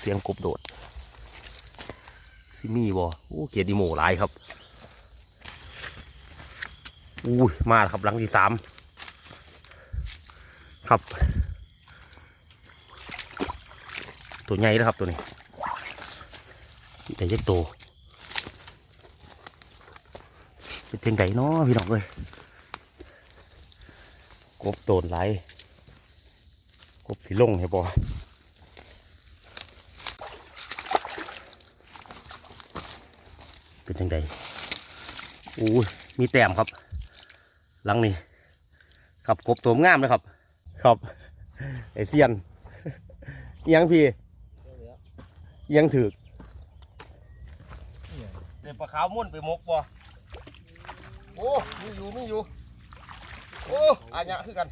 เสียงกบโดดซิมีบ่โอ้เกียรติโมหลายครับอุ้ยมาครับหลังที่สามครับ ตัวใหญ่แล้วครับตัวนี้แต่ยักโตเป็นเพียงไก่เนาะพี่น้องเลยกบโดนไหลายกบสีลงเห็นบ่เป็น ยังไงอู้ยมีแต้มครับ หลังนี้ครับกบตัวงามเลยครับ ครับไอเซียนอิหยังพี่อิหยังถือกเดี๋ยวปลาขาวม่วนไปมกบ่โอ้มีอยู่มีอยู่โอ้อันเนี้ยคือกัน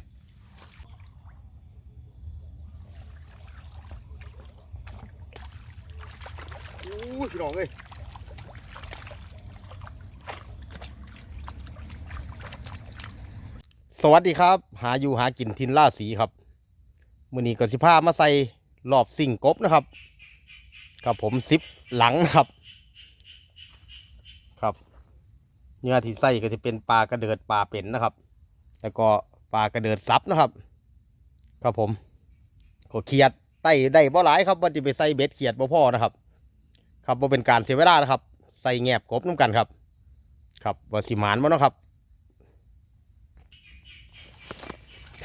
โอ้ยพี่น้องเอ้ย สวัสดีครับ หาอยู่หากินทินล่าสีครับมือนี้ก็สิพามาใส่รอบสิ่งกบนะครับครับผมซิปหลังนะครับ ครับเนื้อที่ใส่ก็จะเป็นปลากระเดิดปลาเป็นนะครับ แล้วก็ปลากระเดิดซับนะครับ ครับผมก็เขียดไต่ได้บ่หลายครับว่าจะไปใส่เบ็ดเขียดบ่พ่อนะครับ ครับว่าเป็นการเสียเวลานะครับ ใส่แงบกบน้ำกันครับ ครับว่าสิหมานบ่นะครับ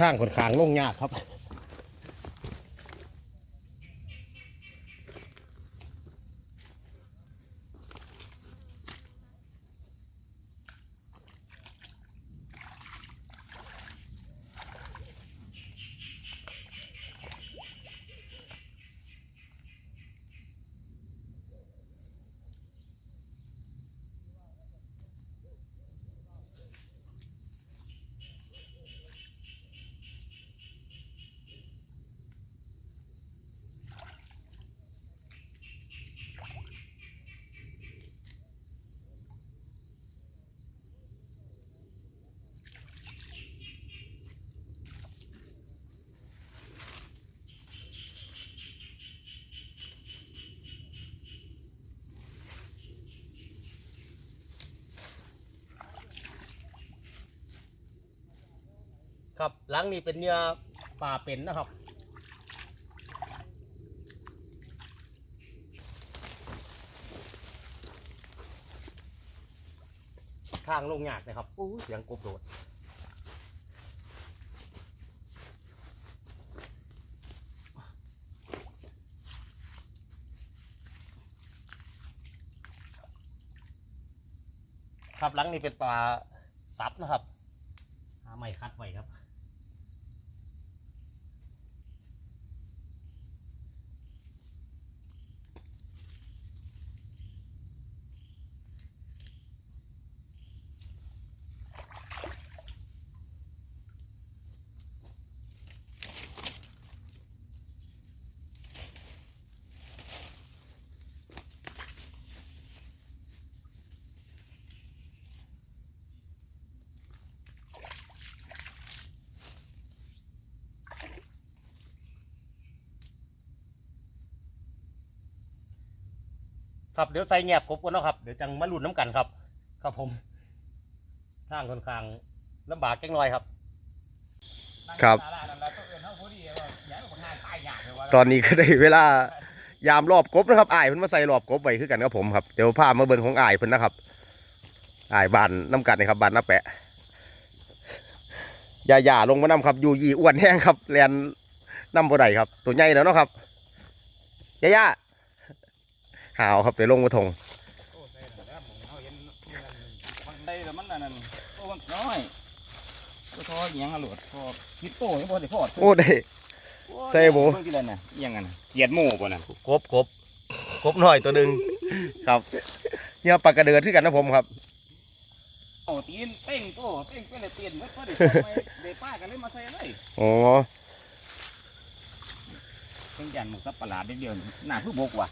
ทางค่อนข้างลงยากครับ ครับหลังนี้เป็นเนื้อป่าเป็นนะครับ ข้างลงยากนะครับอู้เสียงกบโดดครับหลังนี้เป็นปลาซับนะครับหาไม่คัดไว้ครับ ครับเดี๋ยวใส่แงบกบกันเนาะครับเดี๋ยวจังมาลุ้นน้ำกันครับ ครับผมทางค่อนข้างลำบากจังหน่อยครับ ครับ ตอนนี้ก็ได้เวลายามรอบกบนะครับอ้ายเพิ่นมาใส่รอบกบไว้คือกันครับผมครับเดี๋ยวพามาเบิ่งของอ้ายเพิ่นนะครับอ้ายบานน้ำกันนะครับบานน้าแปะอย่าอย่าลงมานํครับ อยู่ยี่อ้วนแห้งครับแลนน้ำบ่ได้ครับ ตัวใหญ่แล้วเนาะครับย่าย่า หาวครับเดี๋ยวลงมาทงโอ้ใส่แล้วผมเขาเห็นมันได้แต่มันนั่นโอ้มันน้อยก็ทอเหียงอะหลวดทอคิดโต้ยังบ่ได้พอดโอ้ได้ใส่บ่เบิ่งที่นั่นน่ะเอียังกันน่ะเกียดหมู่บ่น่ะกบกบกบหน่อยตัวหนึ่งครับเนี่ยปลากระเดือดที่กันนะผมครับโอ้ตีนเป้งโต้เป้งเป็นเลยเปลี่ยนเมื่อก็ได้ไปได้ป้ากันเลยมาใส่เลยอ๋อเพิ่งยันหมูสับประหลาดนิดเดียวนี่หน้าคือบกว่ะ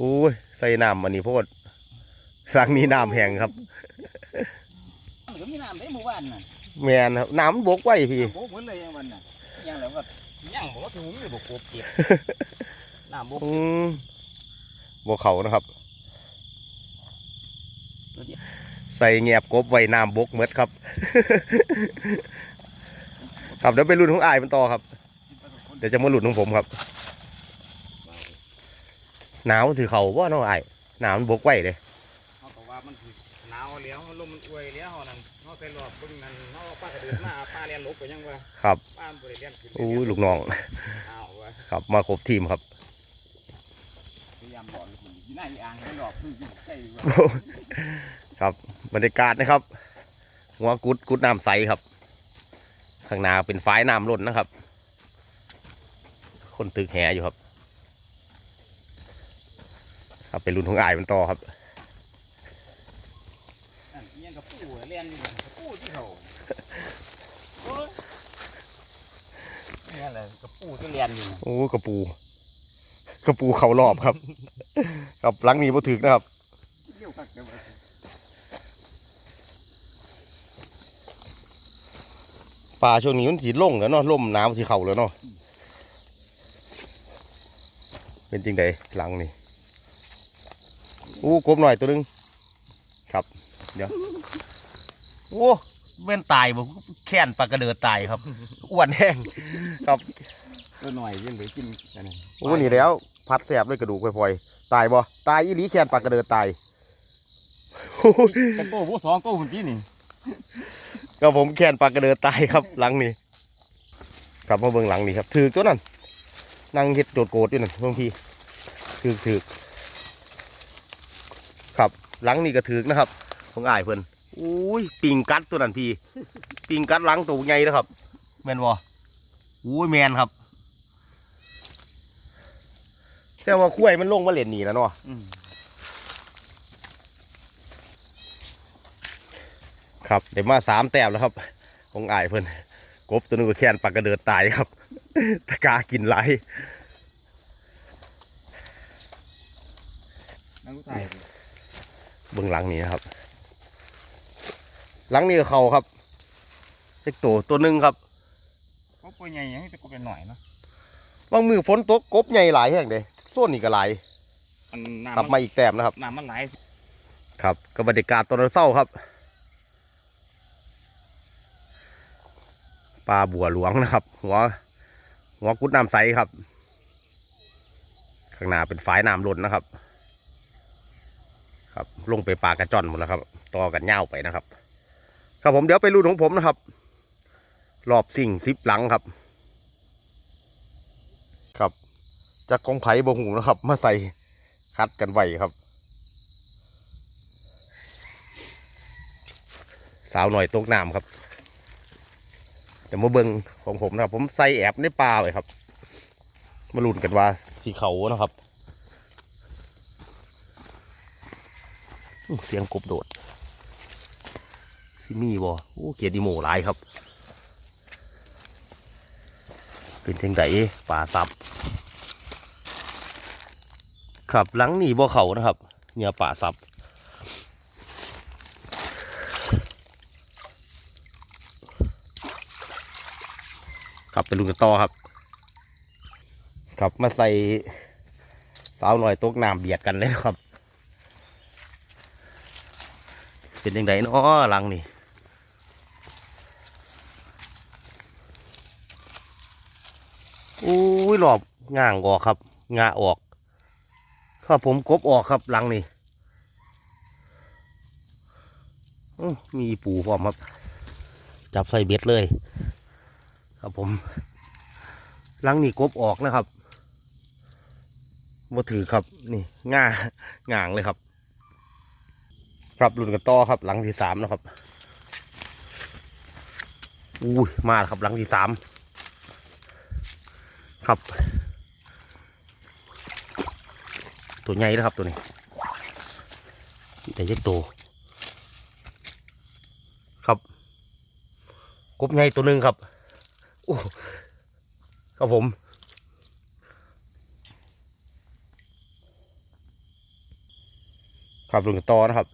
อุ้ยใส่น้ำอันนี้โพดสังนี้น้ำแห้งครับมันก็มีน้ำได้หมู่บ้านน่ะแมนครับน้ำมันบกไว้พี่บกเหมือนเลยยังวันน่ะยังแล้วก็ยังบ่ถึงมีบ่กบเก็บน้ำบกอืมบัวเขานะครับตัวเดียวใส่แงบกบไว้น้ำบกเมดครับ ครับเดี๋ยวไปรุ่นของอายมันต่อครับ เดี๋ยวจะมาหลุดของผมครับ หนาวสิเขาว่าน้องอายหนาวมันบกไว้เลยเขาบอกว่ามันสิหนาวแล้วลมมันอวยแล้วเขานั่นเขาใส่หลอดเบิ่งนั่นเขาเอาป้ากระเดินมาป้าเรียนลบไปยังวะครับป้ามันบ่ได้เรียนขึ้นอู้ลูกน้องเอาวะครับมาครบทีมครับพยายามหลอดอยู่ที่หน้าอีอ่างให้มันหลอดพึ่งอยู่ใกล้อยู่วะครับบรรยากาศนะครับหัวกุดกุดน้ำใสครับ ข้างหน้าเป็นฝายน้ำล้นนะครับ คนตึกแหอยู่ครับ ครับเป็นรุ่นของอายมันต่อครับนั่นอิหยังกับปูเรียนอยู่กับปูที่เขาโอ้ยนี่แหละกับปูที่เรียนอยู่น่ะโอ้กระปูกระปูเขารอบครับครับหลังนี้บ่ถึกนะครับเลี้ยวกักเดี๋ยวป่าช่วงนี้มันสีลงแล้วเนาะล่มน้ำสีเข่าแล้วเนาะเป็นจริงใดหลังนี่ อู้กบหน่อยตัวหนึงครับ เดี๋ยวโอ้เว้นตายบ่แค้นปลากระเดิดตายครับอ้วนแห้งครับตัวหน่อยยังไปกินกันนะโอ้นี่แล้ว พัดแสบด้วยกระดูกพลอยๆตายบ่ตายอีหลีแค้นปลากระเดิดตายแต่โก้ผู้สองโก้คนที่นี่ก็ผมแค้นปลากระเดิดตายครับ หลังนี้กลับมาเบิ่งหลังนี้ครับถือตัวนั้นนั่งเฮ็ดโจดโกรธอยู่นั่นเพิ่งพี่ถือถือครับ หลังนี้ก็ถือนะครับของอ้ายเพิ่นอุ้ยปิงกัดตัวนั้นพี่ปิงกัดหลังตัวใหญ่นะครับแม่นบ่อุ้ยแมนครับ แต่ว่าคุ้ยมันลงมาเล่นนี่นะเนาะอืมครับเดี๋ยวมาสามแต้มแล้วครับ ของอ้ายเพิ่นกบตัวนึงก็แค้นปลากระเดิดตายครับ ตะกากินไหลายนักกู้ถ่าย เบื้องหลังนี้นะครับ หลังนี้ก็เขาครับเซ็กตัวตัวหนึ่งครับก็ตัวใหญ่ยังแต่ก็เป็นหน่อยเนาะบางมือฝนตกกบใหญ่หลายแห่งเลยส่วนนี้ก็หลายมันน้ำกลับมาอีกแต้มนะครับน้ำมันไหลครับกับบรรยากาศตอนเศร้าครับปลาบัวหลวงนะครับ หัวหัวกุดน้ำใสครับ ข้างหน้าเป็นฝายน้ำล้นนะครับ ครับ ลงไปปลากระจอนหมดแล้วครับ ต่อกันเง่าวไปนะครับ ครับผมเดี๋ยวไปรุ่นของผมนะครับ รอบสิ่งซิปหลังครับ ครับจากกองไผ่บงหูนะครับ มาใส่คัดกันไว้ครับ สาวหน่อยตกน้ำครับเดี๋ยวมาเบิ่งของผมนะครับ ผมใส่แอบในปลาไว้ครับ มาลุ้นกันว่าสีเขานะครับอื้อ เสียงกบโดดซิมีบอโอ้เกียรติโมหลายครับ เป็นจังไดป่าซับครับหลังหนีบ่เขานะครับเนี่ยป่าซับครับไปลุนกันต่อครับครับมาใส่สาวหน่อยตกน้ำเบียดกันเลยครับ เป็นยังไงเนาะหลังนี่อุ้ยหลอบง่างออกครับงาออกครับผมกบออกครับหลังนี่อมีปูพร้อมครับ จับใส่เบ็ดเลย ครับผมหลังนี่กบออกนะครับมาถือครับนี่ง่าง่างเลยครับ ครับรุ่นกันต่อครับ หลังที่สามนะครับอุ้ยมาแล้วครับหลังที่สามครับ ตัวใหญ่นะครับตัวนี้แต่ยักตัวครับกบใหญ่ตัวหนึ่งครับโอ้ครับผมครับลุงต่อนะครับ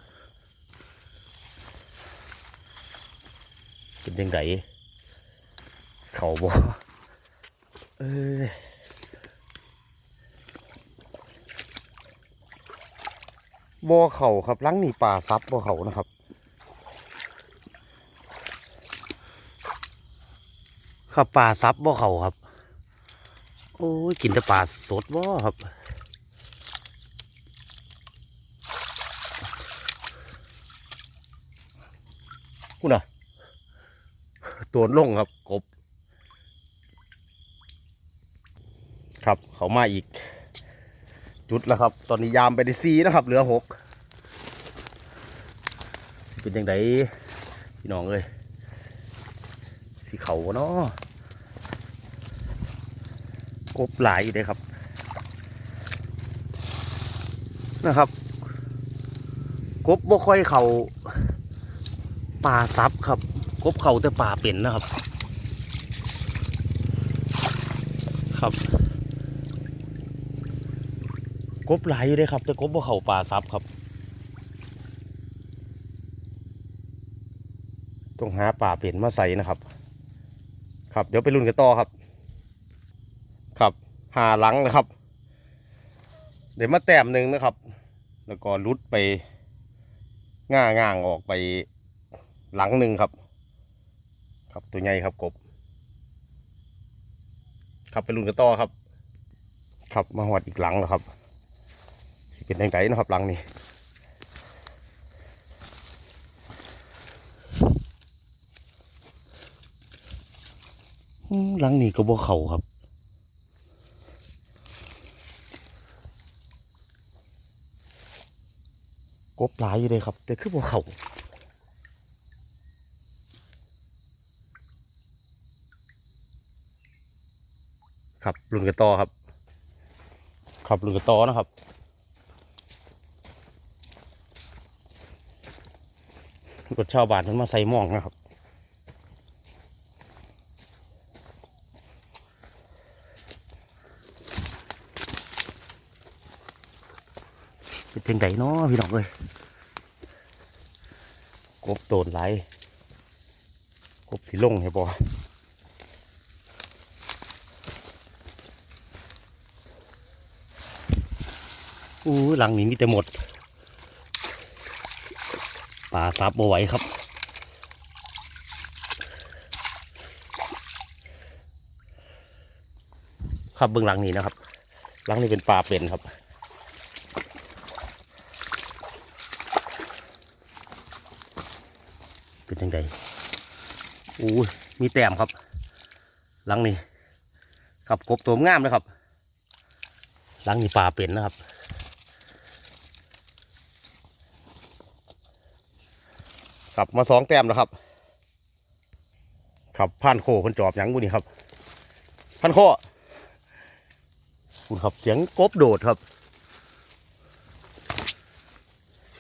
เป็นยังไงเขาบ่เออบ่อเข่าครับลังนี่ป่าซับบ่อเขานะครับ ครับป่าซับบ่อเข่าครับ โอ้ยกินแต่ป่าสดบ่ครับคุณอะ ตัวลงครับกบ ครับเขามาอีก จุดแล้วครับ ตอนนี้ยามไปได้ซีนะครับ เหลือหกสิเป็นยังไงพี่น้องเอ้ยสีเขาเนาะกบหลายอยู่เลยครับ นะครับ กบบ่ค่อยเขาป่าซับครับ กบเขาแต่ป่าเป็นนะครับ ครับ กบหลายอยู่เลยครับ แต่กบบ่เขาป่าซับครับ ต้องหาป่าเป็นมาใส่นะครับ ครับ เดี๋ยวไปรุ่นกันต่อครับ ครับหาหลังนะครับ เดี๋ยวมาแต้มหนึ่งนะครับ แล้วก็รุดไปง่าง่างออกไปหลังหนึ่งครับ ครับตัวใหญ่ครับกบครับไปรุ่นกันต่อครับ ครับมาหอดอีกหลังแล้วครับสิเป็นยังไงนะครับหลังนี้หลังนี้ก็บ่เขาครับกบหลายอยู่เลยครับ แต่คือบ่เขา ครับรุ่นกันต่อครับครับรุ่นกันต่อนะครับรถชาวบ้านมันมาใส่หมองนะครับเป็นจังเนาะพี่น้องเอ้ยกบโดนไหลกบสีลงเห็นบ่อู้ หลังนี้มีแต่หมดป่าซับบ่ไหวครับ ครับเบื้องหลังนี้นะครับ หลังนี้เป็นป่าเป็นครับเป็นยังไงอู้มีแต้มครับ หลังนี้ครับกบตัวงามนะครับ หลังนี้ป่าเป็นนะครับ ครับมาสองแต้มแล้วครับครับพันโคคนจอบหยังบุนี่ครับพันโคคุณครับเสียงกบโดดครับ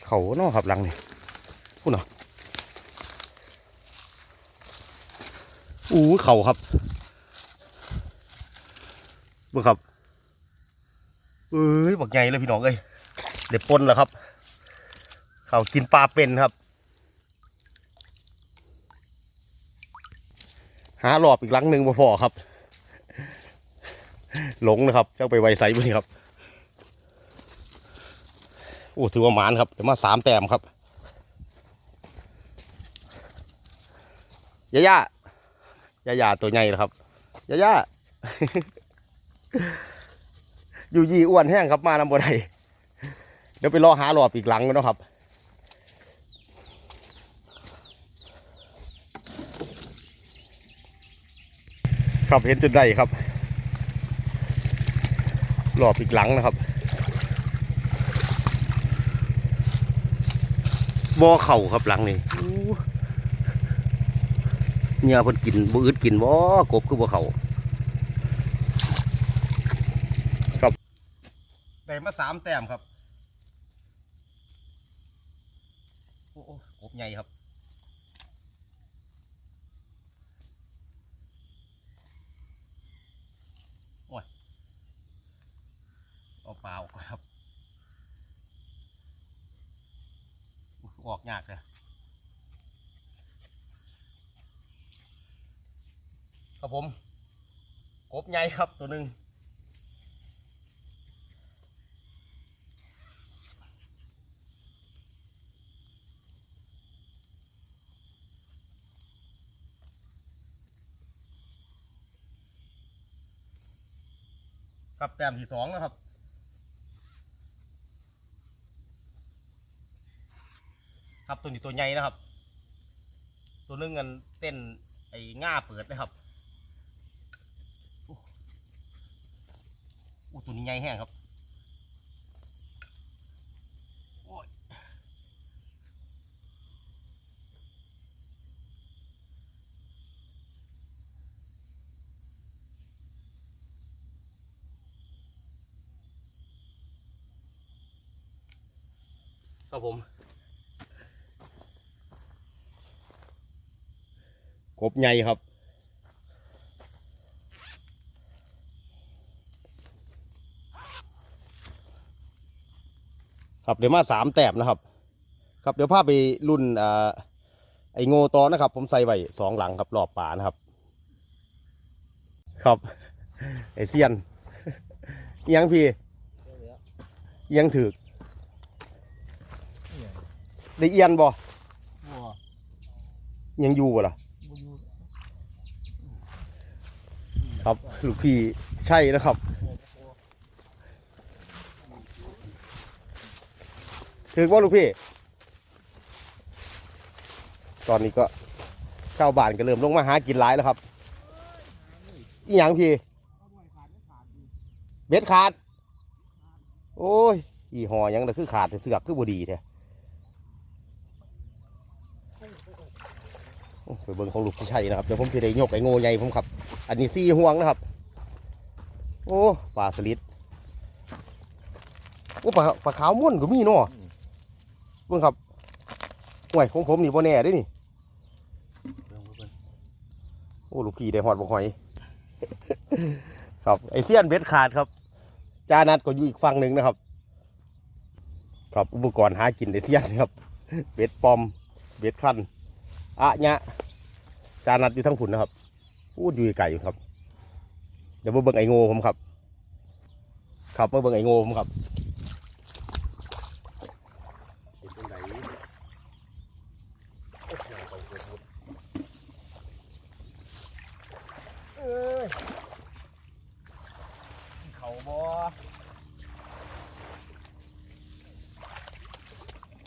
เขาเนาะครับหลังนี้คุณเนาะอู้เข่าครับบิ่งครับเอ้ยบักใหญ่เลยพี่น้องเอ้ยเด็ดปนแล้วครับ เขากินปลาเป็นครับ หาหลอบอีกหลังหนึ่งบ่พอครับ หลงนะครับเจ้าไปไวไซบุนี่ครับโอ้ถือว่าหมานครับเดี๋ยวมาสามแต้มครับย่าย่ายายาตัวใหญ่นะครับยายาอยู่ยีอ้วนแห้งครับมานำบ่ได้เดี๋ยวไปรอหาหลอบอีกหลังกันนะครับ ครับเห็นจุดใดครับหลอบอีกหลังนะครับบ่อเข่าครับหลังนี่อู้เนี่ยเพิ่นกินบ่อึดกินบ่กบคือบ่เขาครับได้มาสามแต้มครับโอ้โอ้กบใหญ่ครับ เปล่าครับ ออกยากเลยครับผมกบใหญ่ครับตัวหนึ่งครับแต้มที่สองนะครับ ครับตัวนี้ตัวใหญ่นะครับ ตัวนึงกันเต้นไอ้ง่าเปิดนะครับอู้ตัวนี้ใหญ่แห้งครับครับผม กบใหญ่ครับ ครับเดี๋ยวมาสามแต้มนะครับ ครับเดี๋ยวพาไปรุ่นอ่าไอโง่ตอนะครับ ผมใส่ไว้สองหลังครับรอบป่านะครับ ครับไอเซียนอิหยังพี่อิหยังถือกได้เอียนบ่บัวยังอยู่บ่ล่ะ บัวอยู่ ครับลูกพี่ใช่นะครับถือว่าลูกพี่ ตอนนี้ก็ชาวบ้านก็เริ่มลงมาหากินหลายแล้วครับอีหยังพี่เบ็ดขาด โอ้ยอีหอยังแต่คือขาดเสือกคือบดีแท้โอ้ ไปเบิ่งของลูกพี่ชัยนะครับเดี๋ยวผมจะได้ยกไอ้โง่ใหญ่ผมครับ อันนี้ซี่ห่วงนะครับ โอ้ปลาสลิดโอ้ปลาปลาขาวม่วนก็มีเนาะเบิ่งครับห่วยของผมนี่บ่แน่ด้นี่โอ้ลูกพี่ได้หอดบกหอย ครับไอเสี้ยนเบ็ดขาดครับ จานัดก็อยู่อีกฝั่งหนึ่งนะครับ ครับอุปกรณ์หากินไอเสี้ยนครับ เบ็ดปอม เบ็ดคันอะเนี่ย จานัดอยู่ทั้งผุนนะครับพูดอยู่ไก่อยู่ครับ เดี๋ยวมาเบิ่งไอโง่ผมครับ ครับมาเบิ่งไอโง่ผมครับเป็นจังไดเอ้ยเขาบอ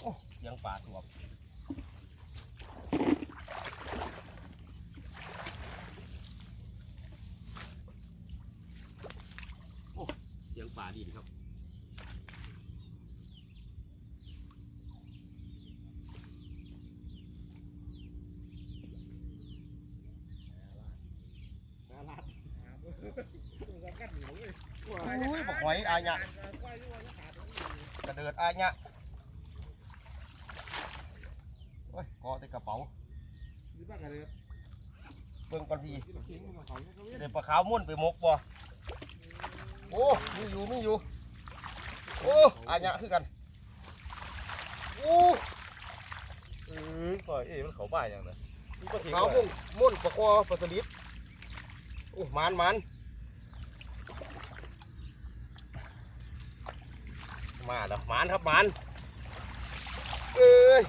โอ้เสียงป่าตัวบเสียงป่าดินครับ อุ้ยบอกหอยอาญะกระเดิดอาญะโอ้ยกอแต่กระเป๋าเบิ่งก่อนพี่เดี๋ยวปลาขาวมุ่นไปหมกบ่โอ้มีอยู่มีอยู่โอ้อาญะคือกันโอ้เออปล่อยเอ้ยมันเขาบ้าอย่างนั้นนี่ก็ปลาทิ้งขาวไว้มุ่นมุ่นปลาคอปลาสลิดโอ้มันมัน มาแล้วมันครับมันเอ้ย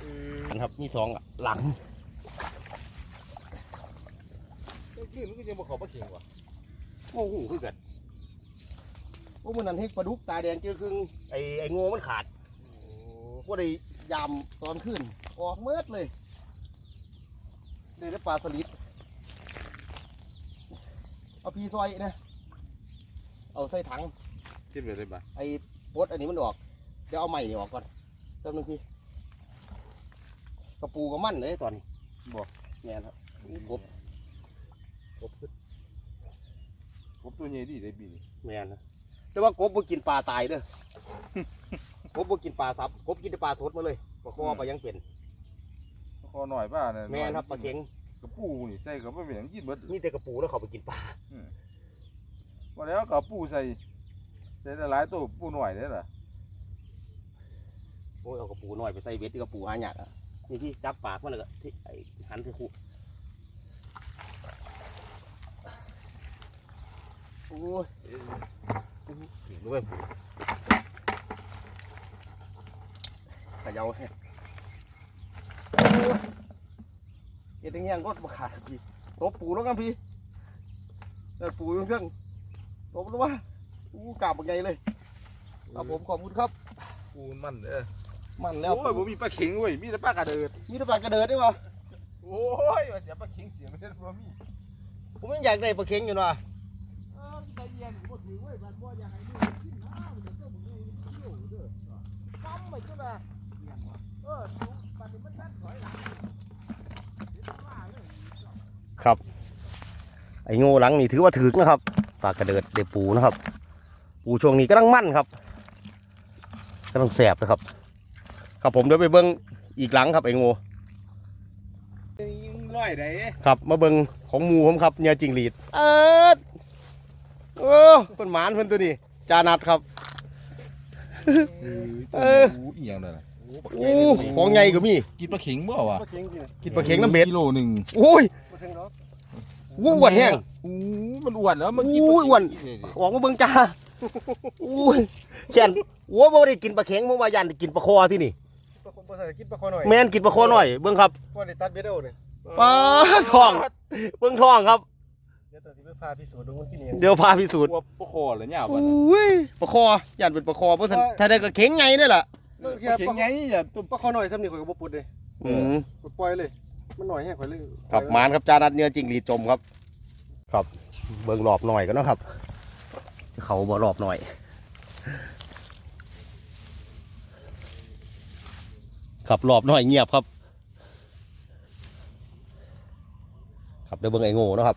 เอออันครับมีสองหลังไอ้ขึ้นมันก็ยังมาเขาบ้าเก่งว่ะโอ้โหคือกันโอ้มันนั่นให้ปลาดุกตาแดงเจอครึ่งไอ้ไอ้งูมันขาดโอ้ว่าได้ยามตอนขึ้น ออกเมืดเลยได้แต่ปลาสลิดเอาพีซอยนะ เอาใส่ถัง คิดไปเลยบ้าไอ้ปดอันนี้มันออก เดี๋ยวเอาใหม่นี่ออกก่อนแป๊บนึงพี่กระปูกับมันเลยตอนนี้บอกแม่นครับกบกบขึ้นผมตัวใหญ่ดีเลยบีนี่แม่นนะแต่ว่ากบบ่กินปลาตายเด้อกบบ่กินปลาซับกบกินแต่ปลาสดมาเลยปลาคอปลายังเป็นคอหน่อยบ้าเนี่ยแม่นครับปลาเข็งกระปูนี่ใส่กับไม่เป็นอย่างยินเบิดมีแต่กระปูแล้วเขาไปกินปลาวันแล้วกระปูใส่ ใส่แต่หลายตัวปูหน่อยได้ล่ะโอ้ยเอากระปูหน่อยไปใส่เบ็ดที่กระปูหาหยากอะนี่ที่จับปากมันเลยก็ที่ไอ้หันที่คู่โอ้ยถึงด้วยขยาวแฮะโอ้ยเอ็ดอย่างเงี้ยก็มาขาดพี่ตบปูแล้วกันพี่แล้วปูอยู่เครื่องตบลงมา อู้กาบเป็นไงเลยครับผมขอบคุณครับปูมันเด้อมันแล้แล้ววโอ้ยผมมีปลาเข็งเว้ยมีแต่ปลากระเดิดมีแต่ปลากระเดิดด้วยวะโอ้ยว่าเสียปลาเข็งเสียไม่ใช่บ่มีผมยังอยากได้ปลาเค็งอยู่นะเออใจเย็นบ่ถือเว้ยบัดบ่อยากให้ดูกินน้ำมันจะเจ้าบ่ได้เที่ยวเด้อซ้ำไปจังได๋เออถูกบัดนี้มันแม่นถอยหลังครับ ไอ้โง่หลังนี่ถือว่าถึกนะครับปลากระเดิดได้ปูนะครับ ปูช่วงนี้ก็ลังมั่นครับกำลังแสบนะครับ ครับผมเดี๋ยวไปเบิ้งอีกหลังครับไอ้โง่ยิงร้อยได้ครับมาเบิ้งของหมูผมครับเนี่ยจิงหรีดเออโอ้เพิ่นหมานเพิ่นตัวนี้จานัดครับเอออีหยังนั่นน่ะโอ้ของใหญ่ก็มีกินปลาเข็งบ่วะกินปลาเค็งน้ำเบ็ดกิโลหนึงโอ้ยวู้อ้วนแห้งอู้มันอ้วนแล้วมันอู้อ้วนออกมาเบิ่งจ้า อุ้ยแขนหัวบ่ได้กินปลาเค็งเพราะว่ายันได้กินปลาคอที่นี่ภาษากินปลาคอหน่อยแม่นกินปลาคอหน่อยเบิ่งครับพอได้ตัดเบ็ดเอาเนี่ยปลาท้องเบิ่งท้องครับ เดี๋ยวตัวสิไปพาพิสูจน์ดูมันกินเองเดี๋ยวพาพิสูจน์ว่าปลาคอเหรอเนี่ยอบัดุ้ยปลาคอยันเป็นปลาคอเพราะฉะนั้นถ้าได้ก็เค็งไงนี่แหละเมื่อปกี้ลาเข็งไงอย่าตุ่มปลาคอหน่อยซ้ำนี่ข่อยก็บ่ปุดเลยอืมกดปล่อยเลยมันหน่อยแห้งข่อยเลยครับหมานครับจานัดเนื้อจริงหรีดจมครับ ครับ เบิ่งรอบหน่อยก็นาะครับ เขาบ่รอบหน่อยขับรอบหน่อยเงียบครับขับเดี๋ยวเบิ่งไอ้โง่นะครับ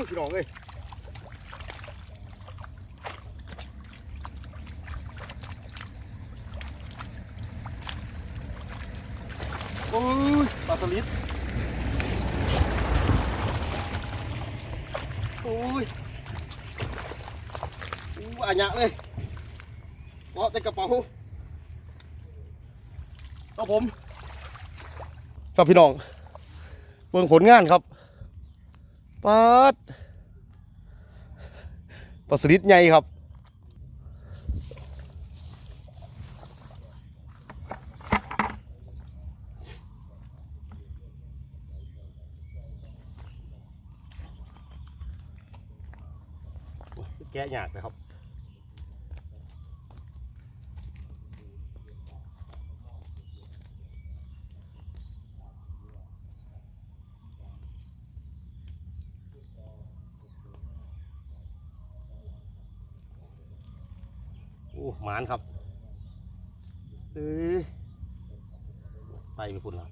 อู้พี่น้องเอ้ยโอ้ยปลาสลิดโอ้ยอู้อันยะเลยเกาะแต่กระเป๋าครับผมครับพี่น้องเบิ่งผลงานครับ ปัดปลาสลิดใหญ่ครับแกะยากนะครับ อ้หมานครับเอ้ยไปไปคุณละ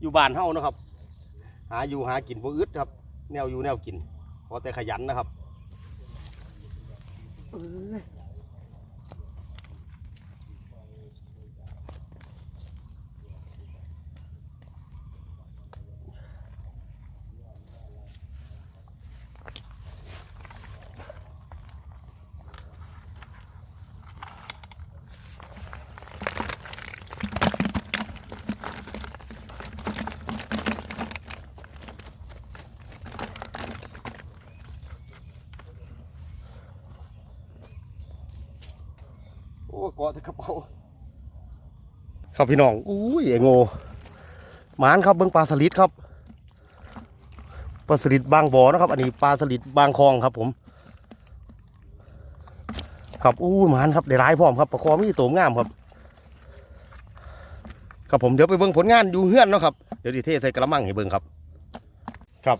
อยู่บ้านเฮานะครับ หาอยู่หากินบ่อึดครับ แนวอยู่แนวกินขอแต่ขยันนะครับเอ้ยโอ้เกาะแต่กระเป๋า ครับพี่น้องอุ้ยไอโง่หมานครับเบิ้งปลาสลิดครับปลาสลิดบางบ่อนะครับ อันนี้ปลาสลิดบางคลองครับผม ครับอู้หมานครับได้ร้ายพร้อมครับปลาคอมีโตมงามครับครับผมเดี๋ยวไปเบิ่งผลงานอยู่เฮือนเนาะครับเดี๋ยวดิเทใส่กระมังให้เบิ่งครับ ครับ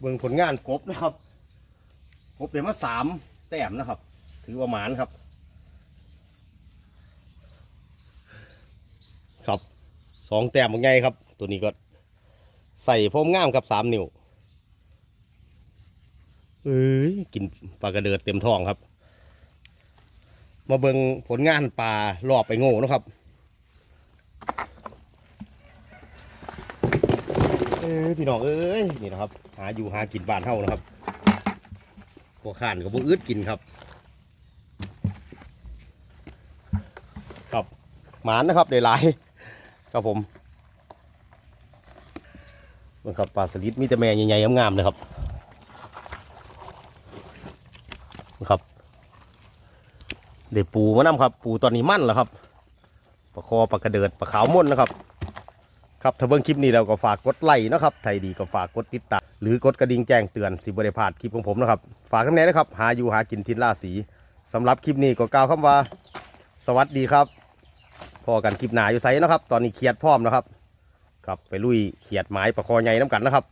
เบิ่งผลงานกบนะครับกบเดี๋ยวมาสามแต้มนะครับ ถือว่าหมานครับ ครับส องแต้มเป็นไงครับ ตัวนี้ก็ใส่พรมง่ามกับสามนิ้วเอ้ยกินปลากระเดิดเต็มท้องครับ มาเบิงผลงานปลารอบไปโง่นะครับเอ้ยพี่น้องเอ้ยนี่นะครับ หาอยู่หากินบ้านเท่านะครับพวกข้านกับพวกอึดกินครับ ครับหมานนะครับได้หลาย ครับผมมันครับปลาสลิดมีแต่แม่ใหญ่ๆงามๆเลยครับนะครับเดี๋ยวปูมานำครับ ปูตอนนี้มั่นแล้วครับปลาคอปลากระเดิดปลาขาวม่นนะครับ ครับถ้าเบิ่งคลิปนี้เราก็ฝากกดไลค์นะครับไทยดีก็ฝากกดติดตามหรือกดกระดิ่งแจ้งเตือนสิบริพลาดคลิปของผมนะครับ ฝากคำแนะนะครับ หาอยู่หากินทินล่าสีสำหรับคลิปนี้ก็กล่าวคำว่า สวัสดีครับ พอกันคลิปหนาอยู่ไซนะครับ ตอนนี้เขียดพร้อมนะครับ ครับไปลุยเขียดไม้ประคอใหญ่น้ำกันนะครับ